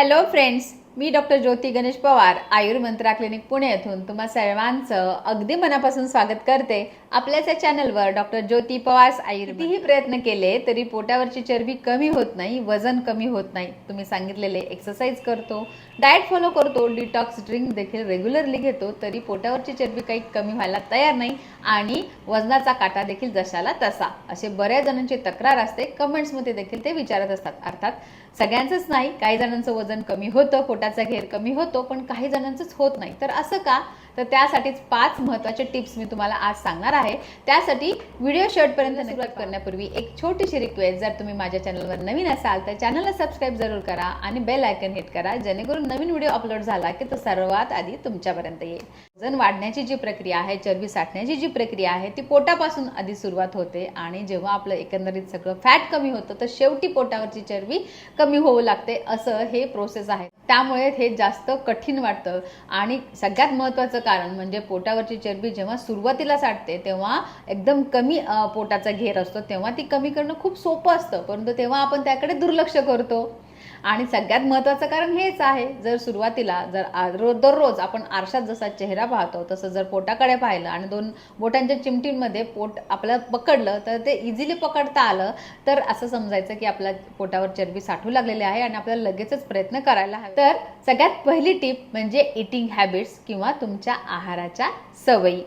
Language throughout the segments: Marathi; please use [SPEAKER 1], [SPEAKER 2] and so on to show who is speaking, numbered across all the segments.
[SPEAKER 1] हॅलो फ्रेंड्स मी डॉक्टर ज्योती गणेश पवार आयुर्मंत्रा क्लिनिक पुणे येथून तुम्हा सर्वांचं अगदी मनापासून स्वागत करते. आपल्याच या चॅनलवर डॉक्टर ज्योती पवार आयुर्वेदही प्रयत्न केले तरी पोटावरची चरबी कमी होत नाही वजन कमी होत नाही. तुम्ही सांगितलेले एक्सरसाइज करतो डाएट फॉलो करतो डिटॉक्स ड्रिंक देखील रेग्युलरली घेतो तरी पोटावरची चरबी काही कमी व्हायला तयार नाही आणि वजनाचा काटा देखील जशाला तसा. असे बऱ्याच जणांची तक्रार असते कमेंट्समध्ये देखील ते विचारत असतात. अर्थात सगळ्यांचंच नाही काही जणांचं वजन कमी होतं पोटाचा घेर कमी होतो पण काही जणांचंच होत नाही. तर असं का? तर त्यासाठीच पाच महत्त्वाचे टिप्स मी तुम्हाला आज सांगणार आहे. त्यासाठी व्हिडिओ शेवटपर्यंत सुरुवात करण्यापूर्वी एक छोटीशी रिक्वेस्ट जर तुम्ही माझ्या चॅनलवर नवीन असाल तर चॅनलला सबस्क्राईब जरूर करा आणि बेल आयकन हिट करा जेणेकरून नवीन व्हिडिओ अपलोड झाला की तो सर्वात आधी तुमच्यापर्यंत येईल. वजन वाढण्याची जी प्रक्रिया आहे चरबी साठण्याची जी प्रक्रिया आहे ती पोटापासून आधी सुरुवात होते आणि जेव्हा आपलं एकंदरीत सगळं फॅट कमी होतं तर शेवटी पोटावरची चरबी कमी होऊ लागते असं हे प्रोसेस आहे. त्यामुळे हे जास्त कठीण वाटतं. आणि सगळ्यात महत्त्वाचं कारण म्हणजे पोटावरची चरबी जेव्हा सुरुवातीला साठते तेव्हा एकदम कमी पोटाचा घेर असतो. तेव्हा ती कमी करणं खूप सोपं असतं. परंतु तेव्हा आपण त्याकडे दुर्लक्ष करतो. आणि सगळ्यात महत्त्वाचं कारण हेच आहे जर सुरुवातीला जर रोज दररोज आपण आरशात जसा चेहरा पाहतो तसं जर पोटाकडे पाहिलं आणि दोन बोटांच्या चिमटींमध्ये पोट आपल्याला पकडलं तर ते इझिली पकडता आलं तर असं समजायचं की आपल्या पोटावर चरबी साठू लागलेली आहे आणि आपल्याला लगेचच प्रयत्न करायला हवे. तर सगळ्यात पहिली टीप म्हणजे इटिंग हॅबिट्स किंवा तुमच्या आहाराच्या सवयी.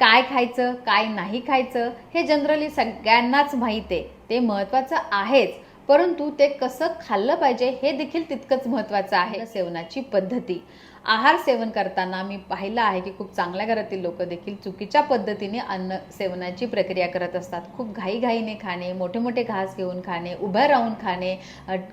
[SPEAKER 1] काय खायचं काय नाही खायचं हे जनरली सगळ्यांनाच माहीत आहे. ते महत्त्वाचं आहेच. परंतु ते कसं खाल्लं पाहिजे हे देखील तितकंच महत्त्वाचं आहे. सेवनाची पद्धती. आहार सेवन करताना मी पाहिलं आहे की खूप चांगल्या घरातील लोक देखील चुकीच्या पद्धतीने अन्न सेवनाची प्रक्रिया करत असतात. खूप घाईघाईने खाणे मोठे मोठे घास घेऊन खाणे उभं राहून खाणे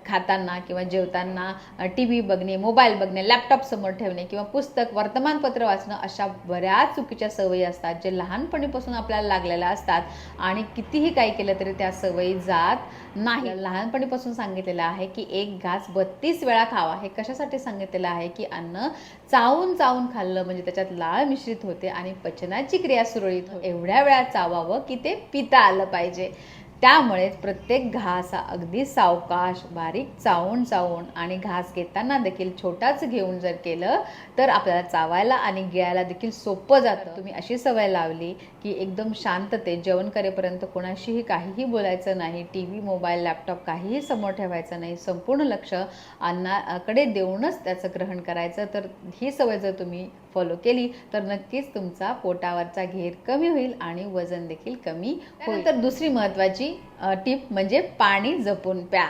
[SPEAKER 1] खाताना किंवा जेवताना टी व्ही बघणे मोबाईल बघणे लॅपटॉप समोर ठेवणे किंवा पुस्तक वर्तमानपत्र वाचणं अशा बऱ्याच चुकीच्या सवयी असतात जे लहानपणीपासून आपल्याला लागलेल्या असतात आणि कितीही काही केलं तरी त्या सवयी जात नाही. लहानपणीपासून सांगितलेलं आहे की एक घास बत्तीस वेळा खावा हे कशासाठी सांगितलेलं आहे की अन्न चावून चावून खाल्लं म्हणजे त्याच्यात लाळ मिश्रित होते आणि पचनाची क्रिया सुरळीत होते एवढ्या वेळा चावावं की ते पिता आलं पाहिजे. त्यामुळेच प्रत्येक घास हा अगदी सावकाश बारीक चावून चावून आणि घास घेताना देखील छोटाच घेऊन जर केलं तर आपल्याला चावायला आणि गिळायला देखील सोपं जातं. तुम्ही अशी सवय लावली की एकदम शांततेत जेवण करेपर्यंत कोणाशीही काहीही बोलायचं नाही टी व्ही मोबाईल लॅपटॉप काहीही समोर ठेवायचं नाही संपूर्ण लक्ष अन्नाकडे देऊनच त्याचं ग्रहण करायचं. तर ही सवय जर तुम्ही फॉलो केली तर नक्कीच तुमचा पोटावरचा घेर कमी होईल आणि वजन देखील कमी होईल. तर दुसरी महत्त्वाची टीप म्हणजे पाणी जपून प्या.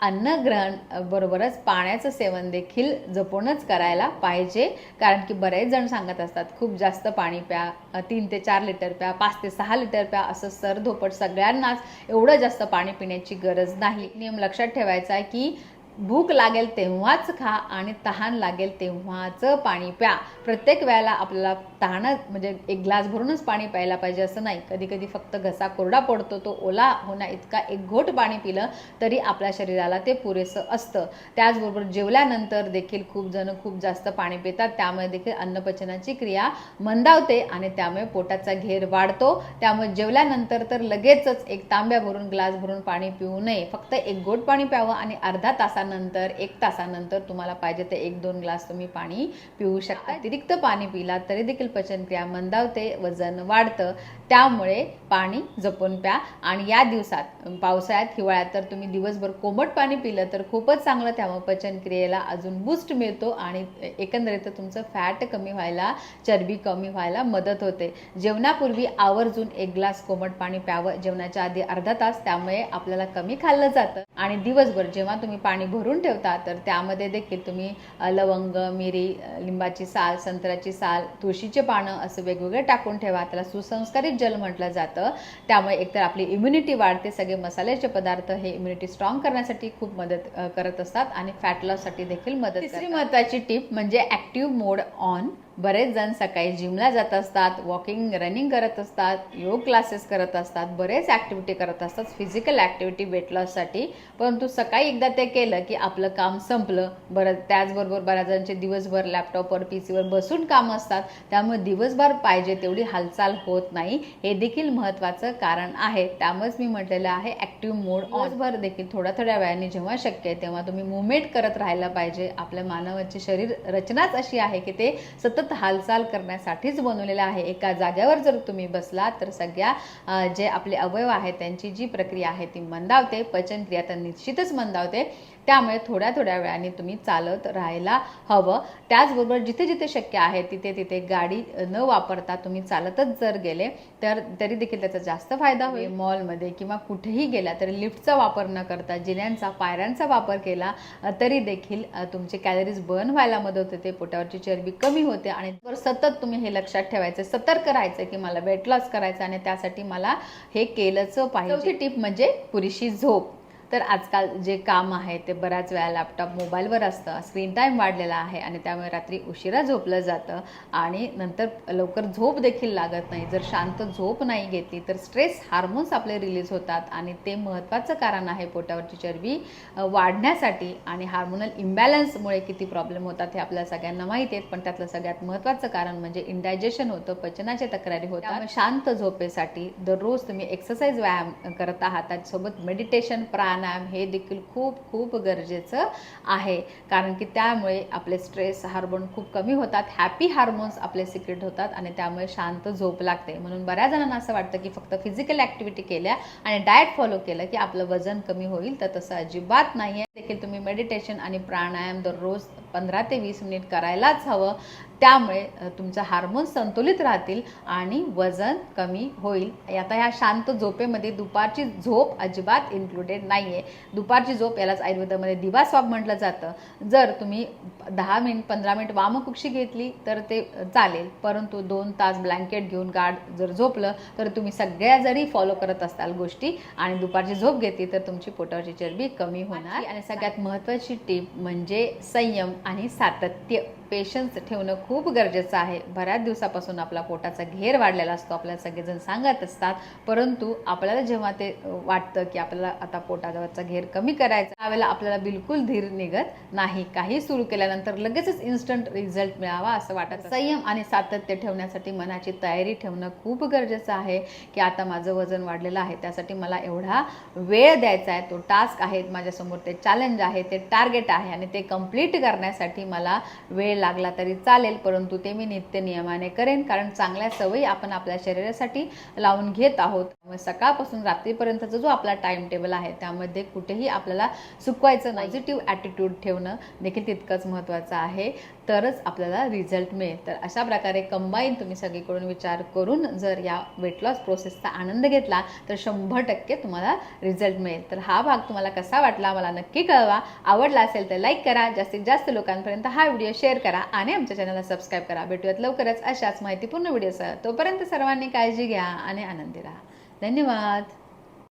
[SPEAKER 1] अन्न ग्रहण बरोबरच पाण्याचं सेवन देखील जपूनच करायला पाहिजे. कारण की बरेच जण सांगत असतात खूप जास्त पाणी प्या तीन ते चार लिटर प्या पाच ते सहा लिटर प्या असं सरधोपट सगळ्यांनाच एवढं जास्त पाणी पिण्याची गरज नाही. नियम लक्षात ठेवायचा आहे की भूक लागेल तेव्हाच खा आणि तहान लागेल तेव्हाच पाणी प्या. प्रत्येक वेळेला आपल्याला तहान म्हणजे एक ग्लास भरूनच पाणी प्यायला पाहिजे असं नाही. कधी कधी फक्त घसा कोरडा पडतो तो ओला होण्या इतका एक घोट पाणी पिलं तरी आपल्या शरीराला ते पुरेसं असतं. त्याचबरोबर जेवल्यानंतर देखील खूप जण खूप जास्त पाणी पितात. त्यामुळे देखील अन्नपचनाची क्रिया मंदावते आणि त्यामुळे पोटाचा घेर वाढतो. त्यामुळे जेवल्यानंतर तर लगेचच एक तांब्या भरून ग्लास भरून पाणी पिऊ नये. फक्त एक गोट पाणी प्यावं आणि अर्धा तासानंतर एक तासानंतर तुम्हाला पाहिजे ते एक दोन ग्लास तुम्ही पाणी पिऊ शकता. अतिरिक्त पाणी पिला तरी देखील पचनक्रिया मंदावते वजन वाढतं. त्यामुळे पाणी जपून प्या. आणि या दिवसात पावसाळ्यात हिवाळ्यात तर तुम्ही दिवसभर कोमट पाणी पिलं तर खूपच चांगलं त्यामुळे पचनक्रियेला अजून बूस्ट मिळतो आणि एकंदरीत तुमचं फॅट कमी व्हायला चरबी कमी व्हायला मदत होते. जेवणापूर्वी आवर्जून एक ग्लास कोमट पाणी प्यावं. जेवणाच्या आधी अर्धा तास त्यामुळे आपल्याला कमी खाल्लं जातं. आणि दिवसभर जेव्हा तुम्ही पाणी भरून ठेवता तर त्यामध्ये देखील तुम्ही लवंग मिरी लिंबाची साल संत्र्याची साल तुळशीचे पानं असं वेगवेगळे टाकून ठेवा. त्याला सुसंस्कारित जल म्हटलं जातं. त्यामुळे एकतर आपली इम्युनिटी वाढते सगळे मसाल्याचे पदार्थ हे इम्युनिटी स्ट्रॉंग करण्यासाठी खूप मदत करत असतात आणि फॅट लॉससाठी देखील मदत तिसरी महत्त्वाची टिप म्हणजे ॲक्टिव्ह मोड ऑन बरेच जण सकाळी जिमला जात असतात वॉकिंग रनिंग करत असतात योग क्लासेस करत असतात बरेच ॲक्टिव्हिटी करत असतात फिजिकल ॲक्टिव्हिटी वेट लॉससाठी परंतु सकाळी एकदा ते केलं की आपलं काम संपलं. बरं त्याचबरोबर बऱ्याच जणांचे दिवसभर लॅपटॉपवर पी सीवर बसून कामं असतात. त्यामुळे दिवसभर पाहिजे तेवढी हालचाल होत नाही. हे देखील महत्त्वाचं कारण आहे. त्यामुळेच मी म्हटलेलं आहे ॲक्टिव्ह मोड दिवसभर देखील थोड्या थोड्या वेळाने जेव्हा शक्य आहे तेव्हा तुम्ही मुवमेंट करत राहायला पाहिजे. आपल्या मानवाची शरीर रचनाच अशी आहे की ते सतत हालचाल करण्यासाठीच बनवलेला आहे. एका जाग्यावर जर तुम्ही बसलात तर सगळ्या जे आपले अवयव आहेत त्यांची जी प्रक्रिया आहे ती मंदावते. पचनक्रिया तर निश्चितच मंदावते. त्यामुळे थोड्या थोड्या वेळाने तुम्ही चालत राहायला हवं. त्याचबरोबर जिथे जिथे शक्य आहे तिथे तिथे गाडी न वापरता तुम्ही चालतच जर गेले तर तरी देखील त्याचा जास्त फायदा होईल. मॉलमध्ये किंवा कुठेही गेला तरी लिफ्टचा वापर न करता जिन्यांचा पायऱ्यांचा वापर केला तरी देखील तुमचे कॅलरीज बर्न व्हायला मदत होते. पोटावरची चरबी कमी होते आणि सतत तुम्ही हे लक्षात ठेवायचं सतर्क राहायचं की मला वेट लॉस करायचं आणि त्यासाठी मला हे केलंच पाहिजे. टिप म्हणजे पुरेशी झोप. तर आजकाल जे काम आहे ते बऱ्याच वेळा लॅपटॉप मोबाईलवर असतं. स्क्रीन टाईम वाढलेला आहे आणि त्यामुळे रात्री उशिरा झोपलं जातं आणि नंतर लवकर झोप देखील लागत नाही. जर शांत झोप नाही घेतली तर स्ट्रेस हार्मोन्स आपले रिलीज होतात आणि ते महत्त्वाचं कारण आहे पोटावरची चरबी वाढण्यासाठी आणि हार्मोनल इम्बॅलन्समुळे किती प्रॉब्लेम होतात हे आपल्या सगळ्यांना माहिती आहेत पण त्यातलं सगळ्यात महत्त्वाचं कारण म्हणजे इंडायजेशन होतं पचनाच्या तक्रारी होतात. शांत झोपेसाठी दररोज तुम्ही एक्सरसाइज व्यायाम करत आहात. त्याच्यासोबत मेडिटेशन प्राण प्राणायाम हे देखील खूप खूप गरजेचं आहे. कारण की त्यामुळे आपले स्ट्रेस हार्मोन खूप कमी होतात. हॅपी हार्मोन्स आपले सिक्रेट होतात आणि त्यामुळे शांत झोप लागते. म्हणून बऱ्याच जणांना असं वाटतं की फक्त फिजिकल ॲक्टिव्हिटी केल्या आणि डाएट फॉलो केलं की आपलं वजन कमी होईल. तर तसं अजिबात नाही आहे देखील तुम्ही मेडिटेशन आणि प्राणायाम दररोज पंधरा ते वीस मिनिट करायलाच हवं. त्यामुळे तुमचं हार्मोन संतुलित राहतील आणि वजन कमी होईल. आता ह्या शांत झोपेमध्ये दुपारची झोप अजिबात इन्क्लुडेड नाही आहे दुपारची झोप यालाच आयुर्वेदामध्ये दिवास्वाप म्हटलं जातं. जर तुम्ही दहा मिनिट पंधरा मिनिट वामकुक्षी घेतली तर ते चालेल. परंतु दोन तास ब्लँकेट घेऊन गाढ जर झोपलं तर तुम्ही सगळ्या जरी फॉलो करत असाल गोष्टी आणि दुपारची झोप घेतली तर तुमची पोटावरची चरबी कमी होणार. आणि सगळ्यात महत्त्वाची टीप म्हणजे संयम आणि सातत्य. पेशन्स ठेवणं खूप गरजेचं आहे. बऱ्याच दिवसापासून आपला पोटाचा घेर वाढलेला असतो. आपल्याला सगळेजण सांगत असतात. परंतु आपल्याला जेव्हा ते वाटतं की आपल्याला आता पोटावरचा घेर कमी करायचा त्यावेळेला आपल्याला बिलकुल धीर निघत नाही. काही सुरू केल्यानंतर लगेचच इन्स्टंट रिझल्ट मिळावा असं वाटत संयम आणि सातत्य ठेवण्यासाठी मनाची तयारी ठेवणं खूप गरजेचं आहे की आता माझं वजन वाढलेलं आहे. त्यासाठी मला एवढा वेळ द्यायचा आहे. तो टास्क आहे. माझ्यासमोर ते चॅलेंज आहे. ते टार्गेट आहे आणि ते कंप्लीट करण्यासाठी मला वेळ लागला तरी चालेल परंतु ते मी नित्य नियमाने करेन कारण चांगल्या सवयी आपण आपल्या शरीरासाठी लावून घेत आहोत. मग सकाळपासून रात्रीपर्यंतचा जो आपला टाइम टेबल आहे त्यामध्ये कुठेही आपल्याला चुकवायचं पॉझिटिव्ह ॲटिट्यूड ठेवणं देखील तितकंच महत्त्वाचं आहे. तरच आपल्याला रिझल्ट मिळेल. तर अशा प्रकारे कंबाईन तुम्ही सगळीकडून विचार करून जर या वेट लॉस प्रोसेसचा आनंद घेतला तर शंभर टक्के तुम्हाला रिझल्ट मिळेल. तर हा भाग तुम्हाला कसा वाटला मला नक्की कळवा. आवडला असेल तर लाईक करा. जास्तीत जास्त लोकांपर्यंत हा व्हिडिओ शेअर करा आणि आमच्या चॅनलला सबस्क्राईब करा. भेटूयात लवकरच अशाच माहितीपूर्ण व्हिडिओसह तोपर्यंत सर्वांनी काळजी घ्या आणि आनंदी राहा. धन्यवाद.